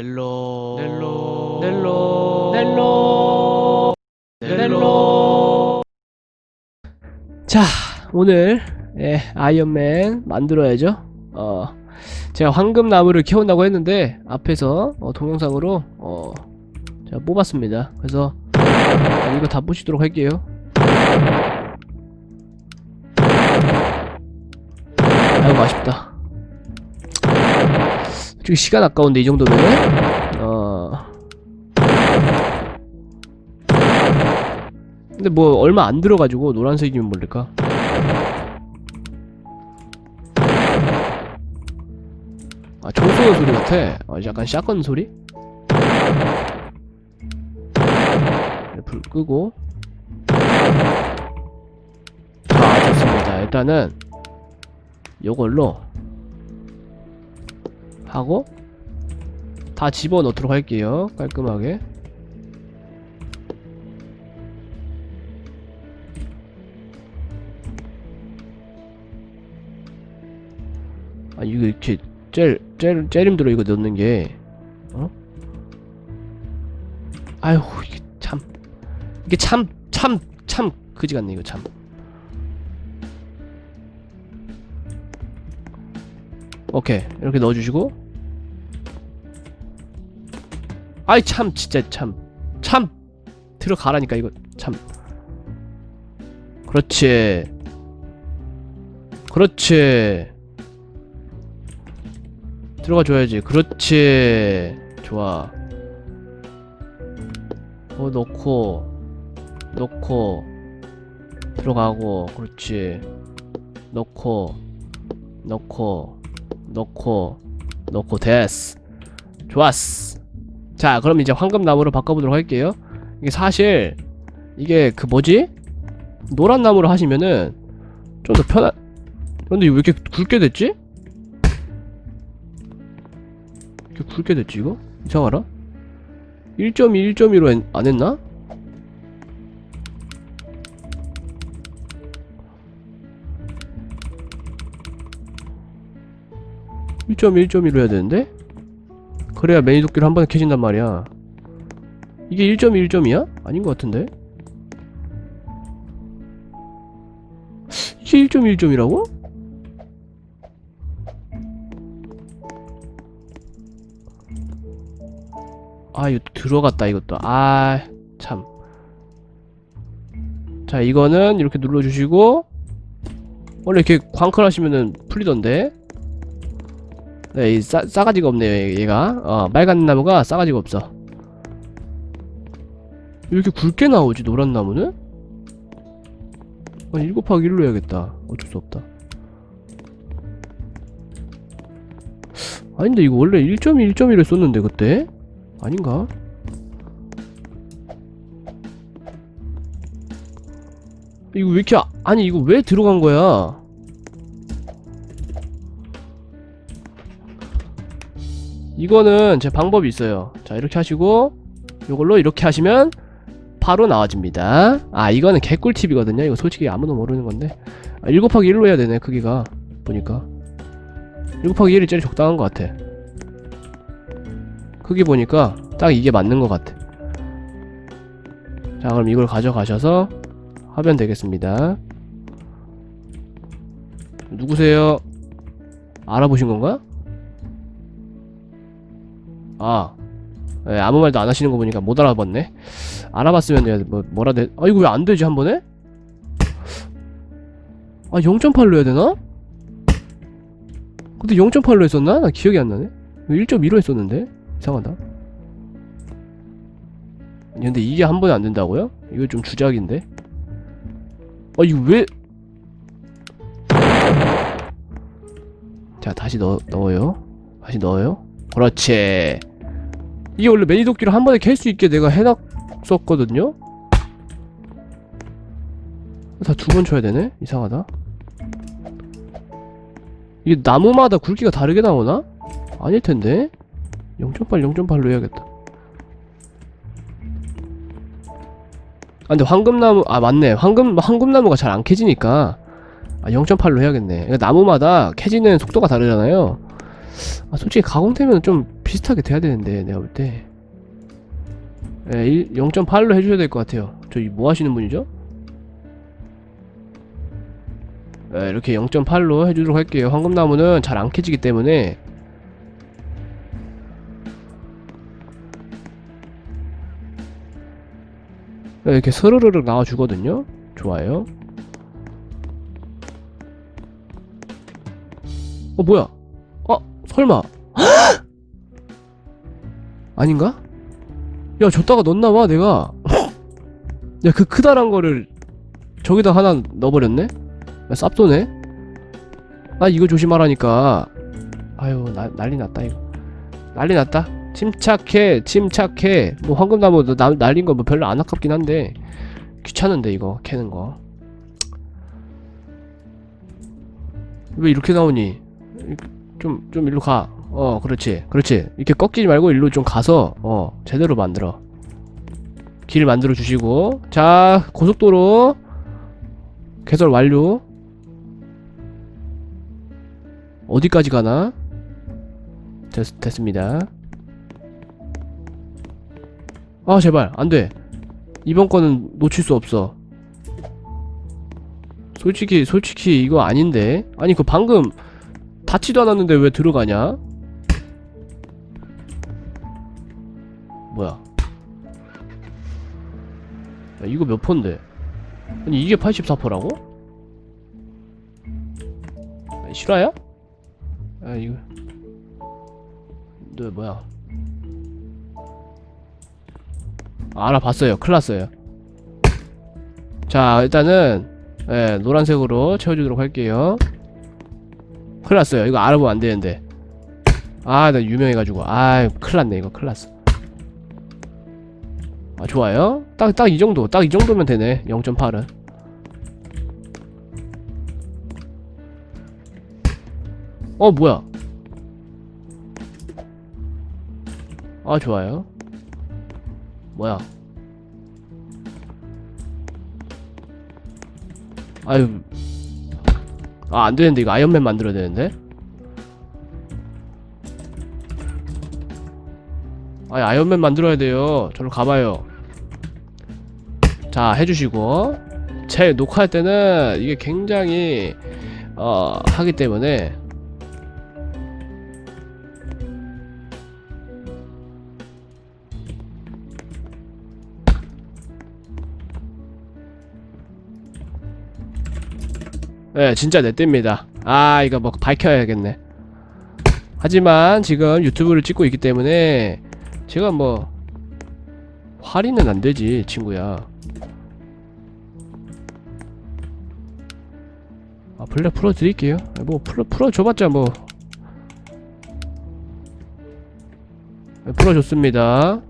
넬로. 넬로. 넬로. 넬로. 넬로. 자 오늘 예, 아이언맨 만들어야죠. 어 제가 황금 나무를 키운다고 했는데 앞에서 어, 동영상으로 어 제가 뽑았습니다. 그래서 어, 이거 다 보시도록 할게요. 아이고 맛있다 솔직히 시간 아까운데 이 정도면은 어 근데 뭐 얼마 안 들어가지고 노란색이면 모를까 아, 총 쏘는 소리 같아. 어, 약간 샷건 소리? 네, 불 끄고. 자, 좋습니다. 일단은, 요걸로, 하고, 다 집어 넣도록 할게요. 깔끔하게. 아, 이거 이렇게, 젤, 젤, 젤림 들어 이거 넣는 게, 어? 아휴, 이게 참. 이게 참, 참, 참, 그지 같네, 이거 참. 오케이, 이렇게 넣어주시고. 아이, 참, 진짜 참. 참! 들어가라니까, 이거, 참. 그렇지. 그렇지. 들어가 줘야지. 그렇지. 좋아. 어, 넣고, 넣고, 들어가고, 그렇지. 넣고, 넣고, 넣고, 넣고, 됐어. 좋았어. 자, 그럼 이제 황금나무로 바꿔보도록 할게요. 이게 사실, 이게 그 뭐지? 노란 나무로 하시면은, 좀 더 편한, 근데 왜 이렇게 굵게 됐지? 이렇게 굵게 됐지 이거? 이상하라? 1.2, 1.2로 안 했나? (1.1, 1.1로 해야 되는데? 그래야 매니 도끼를 한 번에 캐진단 말이야 이게 1.1, 1.2야? 아닌 것 같은데? 이게 1.1, 1.2라고? 아 이거 들어갔다 이것도 아 참 자 이거는 이렇게 눌러주시고 원래 이렇게 광클 하시면은 풀리던데 네, 이 싸, 싸가지가 없네요 얘- 얘가 어 빨간 나무가 싸가지가 없어 이렇게 굵게 나오지 노란 나무는? 아니 1 곱하기 1로 해야겠다 어쩔 수 없다 아닌데 이거 원래 1.2 1.1을 썼는데 그때? 아닌가? 이거 왜 이렇게 아, 아니 이거 왜 들어간 거야? 이거는 제 방법이 있어요. 자 이렇게 하시고 이걸로 이렇게 하시면 바로 나와집니다. 아 이거는 개꿀팁이거든요. 이거 솔직히 아무도 모르는 건데 아, 1 곱하기 1로 해야 되네 크기가 보니까 1 곱하기 1이 제일 적당한 것 같아. 크기 보니까 딱 이게 맞는 것 같아. 자, 그럼 이걸 가져가셔서 하면 되겠습니다. 누구세요? 알아보신 건가? 아, 예, 아무 말도 안 하시는 거 보니까 못 알아봤네. 알아봤으면 뭐, 뭐라 돼. 아, 이거 왜 안 되지, 한 번에? 아, 0.8로 해야 되나? 근데 0.8로 했었나? 나 기억이 안 나네. 1.2로 했었는데? 이상하다. 근데 이게 한 번에 안 된다고요? 이거 좀 주작인데? 아 이거 왜? 자 다시 넣, 넣어요. 다시 넣어요. 그렇지. 이게 원래 매니도끼를 한 번에 캘 수 있게 내가 해놨었거든요? 다 두 번 쳐야 되네? 이상하다. 이게 나무마다 굵기가 다르게 나오나? 아닐 텐데? 0.8, 0.8로 해야겠다. 아 근데 황금나무 아 맞네 황금 황금나무가 잘 안 캐지니까 아 0.8로 해야겠네 그러니까 나무마다 캐지는 속도가 다르잖아요 아, 솔직히 가공되면 좀 비슷하게 돼야 되는데, 내가 볼 때. 예, 0.8로 해줘야 될 것 같아요. 저기 뭐 하시는 분이죠? 예, 이렇게 0.8로 해주도록 할게요. 황금나무는 잘 안 캐지기 때문에. 예, 이렇게 스르르륵 나와주거든요. 좋아요. 어, 뭐야? 어, 설마. 아닌가? 야, 줬다가 넣었나봐, 내가. 야, 그 크다란 거를 저기다 하나 넣어버렸네? 야, 쌉도네? 아, 이거 조심하라니까. 아유, 나, 난리 났다, 이거. 난리 났다. 침착해, 침착해. 뭐, 황금나무 너 나, 날린 거 뭐 별로 안 아깝긴 한데. 귀찮은데, 이거, 캐는 거. 왜 이렇게 나오니? 좀, 좀 일로 가. 어, 그렇지. 그렇지. 이렇게 꺾이지 말고 일로 좀 가서, 어, 제대로 만들어. 길 만들어 주시고. 자, 고속도로. 개설 완료. 어디까지 가나? 됐, 됐습니다. 아, 제발. 안 돼. 이번 거는 놓칠 수 없어. 솔직히, 솔직히 이거 아닌데? 아니, 그 방금 닿지도 않았는데 왜 들어가냐? 뭐야? 야, 이거 몇 퍼인데? 아니 이게 84%라고? 아니, 실화야? 아 이거 너 뭐야? 아, 알아봤어요. 큰일 났어요. 자 일단은 예, 노란색으로 채워주도록 할게요. 큰일 났어요. 이거 알아보면 안 되는데. 아, 나 유명해가지고. 아, 큰일 났네. 이거 큰일 났어. 아, 좋아요. 딱, 딱 이 정도. 딱 이 정도면 되네. 0.8은. 어, 뭐야. 아, 좋아요. 뭐야. 아유. 아, 안 되는데. 이거 아이언맨 만들어야 되는데. 아니 아이언맨 만들어야 돼요 저로 가봐요 자 해주시고 제 녹화할 때는 이게 굉장히 어 하기 때문에 네 진짜 내 뗍니다. 아 이거 뭐 밝혀야겠네. 하지만 지금 유튜브를 찍고 있기 때문에 제가 뭐 할인은 안 되지 친구야. 아 블랙 풀어 드릴게요. 뭐 풀어 풀어 줘봤자 뭐. 네, 풀어 줬습니다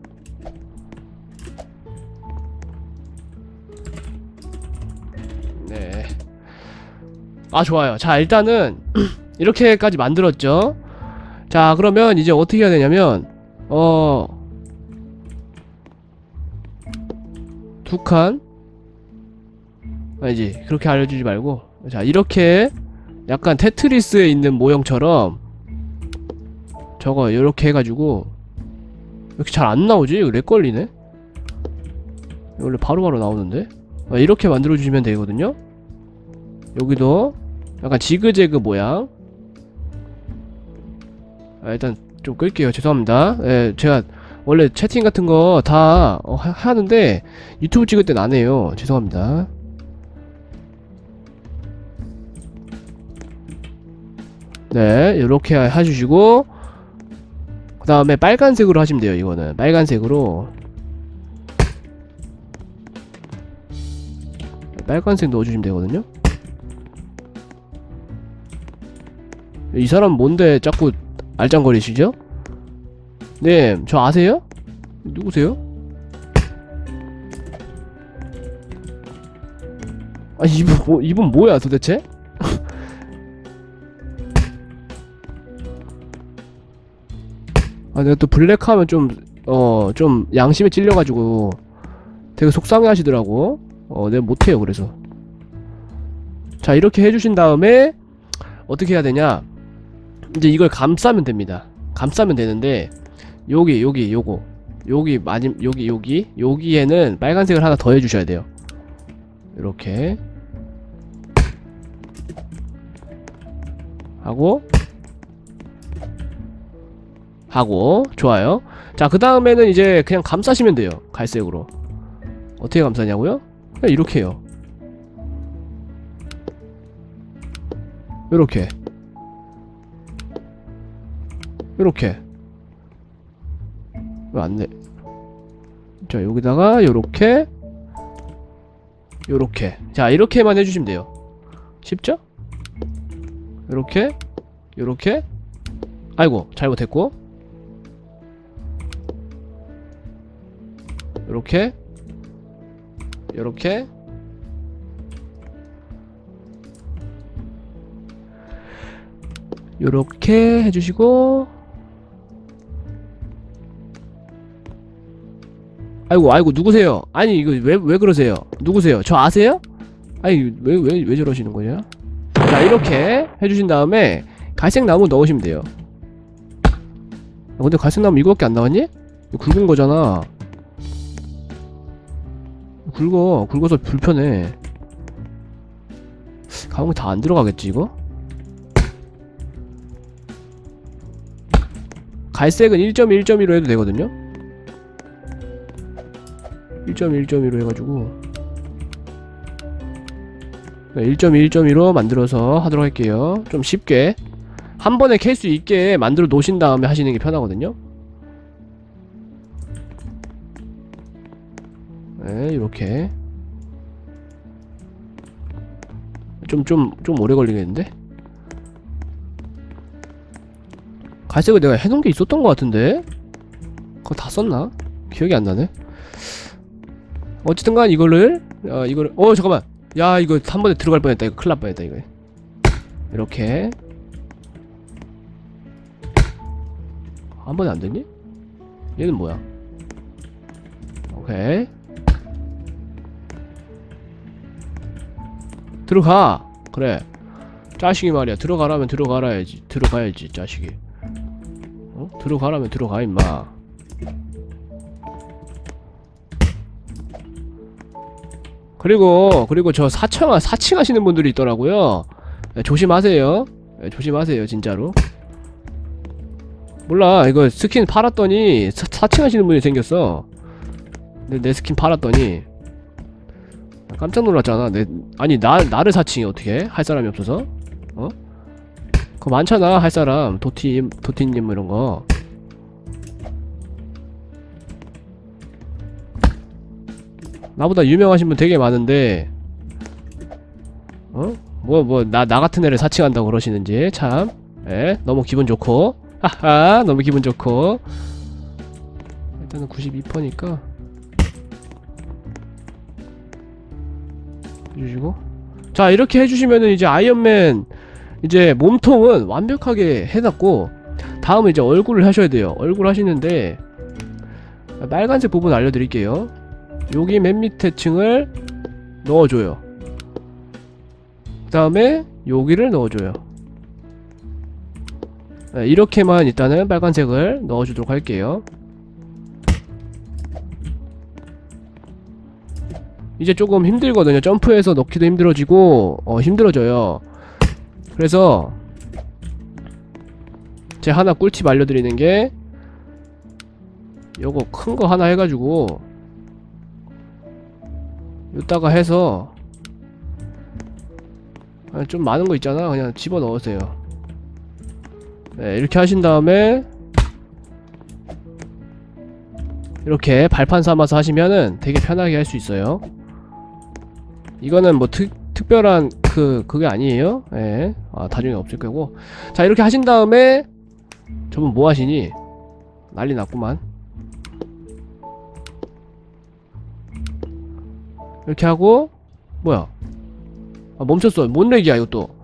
아 좋아요 자 일단은 이렇게까지 만들었죠 자 그러면 이제 어떻게 해야 되냐면 어... 두 칸? 아니지 그렇게 알려주지 말고 자 이렇게 약간 테트리스에 있는 모형처럼 저거 이렇게 해가지고 이렇게 잘 안 나오지? 렉 걸리네? 원래 바로바로 나오는데? 아, 이렇게 만들어주시면 되거든요? 여기도 약간 지그재그 모양 아, 일단 좀 끌게요. 죄송합니다. 예, 제가 원래 채팅 같은 거다 어, 하- 하는데 유튜브 찍을 땐 안 해요. 죄송합니다. 네, 이렇게 해주시고 그 다음에 빨간색으로 하시면 돼요. 이거는 빨간색으로 빨간색 넣어주시면 되거든요. 이 사람 뭔데 자꾸 알짱거리시죠? 네, 저 아세요? 누구세요? 아, 이분, 뭐, 이분 뭐야 도대체? 아, 내가 또 블랙 하면 좀, 어, 좀 양심에 찔려가지고 되게 속상해 하시더라고. 어, 내가 못해요, 그래서. 자, 이렇게 해주신 다음에 어떻게 해야 되냐? 이제 이걸 감싸면 됩니다. 감싸면 되는데 여기 여기 요거 여기 마지 여기 여기 여기에는 빨간색을 하나 더 해주셔야 돼요. 이렇게 하고 하고 좋아요. 자 그 다음에는 이제 그냥 감싸시면 돼요. 갈색으로 어떻게 감싸냐고요? 그냥 이렇게 해요. 요렇게 요렇게. 왜 안돼? 자 여기다가 요렇게 요렇게. 자 이렇게만 해주시면 돼요. 쉽죠? 요렇게 요렇게. 아이고 잘못했고. 요렇게 요렇게. 요렇게 해주시고 아이고 아이고 누구세요? 아니 이거 왜 왜 그러세요? 누구세요? 저 아세요? 아니 왜 왜 왜 저러시는 거냐? 자 이렇게 해주신 다음에 갈색 나무 넣으시면 돼요. 아, 근데 갈색 나무 이거밖에 안 나왔니? 굵은 거잖아. 굵어 굵어서 불편해. 가방에 다안 들어가겠지 이거? 갈색은 1.1.1로 해도 되거든요? 1.1.1로 해가지고. 1.1.1로 만들어서 하도록 할게요. 좀 쉽게. 한 번에 캘 수 있게 만들어 놓으신 다음에 하시는 게 편하거든요. 네 이렇게. 좀 좀 좀 오래 걸리겠는데? 갈색을 내가 해놓은 게 있었던 것 같은데? 그거 다 썼나? 기억이 안 나네 어쨌든간 이거를 어 이거를 어 잠깐만. 야 이거 한 번에 들어갈 뻔했다. 이거 큰일 날 뻔했다 이거. 이렇게. 한 번에 안 되니? 얘는 뭐야? 오케이. 들어가. 그래. 자식이 말이야. 들어가라면 들어가라야지. 들어가야지 자식이. 어? 들어가라면 들어가 임마 그리고 그리고 저 사청 사칭 하시는 분들이 있더라고요. 네, 조심하세요. 네, 조심하세요 진짜로. 몰라 이거 스킨 팔았더니 사, 사칭 하시는 분이 생겼어. 내, 내 스킨 팔았더니. 깜짝 놀랐잖아. 내 아니 나 나를 사칭이 어떻게? 할 사람이 없어서? 어? 그거 많잖아 할 사람. 도티 도티님 뭐 이런 거 나보다 유명하신 분 되게 많은데 어? 뭐 뭐 나 나 같은 애를 사칭한다고 그러시는지 참. 예, 너무 기분 좋고. 하하 너무 기분 좋고. 일단은 92%니까. 해주시고. 자 이렇게 해주시면은 이제 아이언맨 이제 몸통은 완벽하게 해놨고 다음은 이제 얼굴을 하셔야 돼요. 얼굴 하시는데 빨간색 부분 알려드릴게요 여기 맨 밑에 층을 넣어줘요. 그 다음에 여기를 넣어줘요. 네, 이렇게만 일단은 빨간색을 넣어주도록 할게요. 이제 조금 힘들거든요. 점프해서 넣기도 힘들어지고 어, 힘들어져요. 그래서 제 하나 꿀팁 알려드리는 게 요거 큰 거 하나 해가지고 이따가 해서 아, 좀 많은 거 있잖아. 그냥 집어넣으세요. 네, 이렇게 하신 다음에 이렇게 발판 삼아서 하시면은 되게 편하게 할 수 있어요. 이거는 뭐 특, 특별한 그 그게 아니에요. 예. 아 나중에 없을 거고. 자 이렇게 하신 다음에 저분 뭐 하시니? 난리 났구만 이렇게 하고 뭐야? 아 멈췄어. 뭔 렉이야 이것도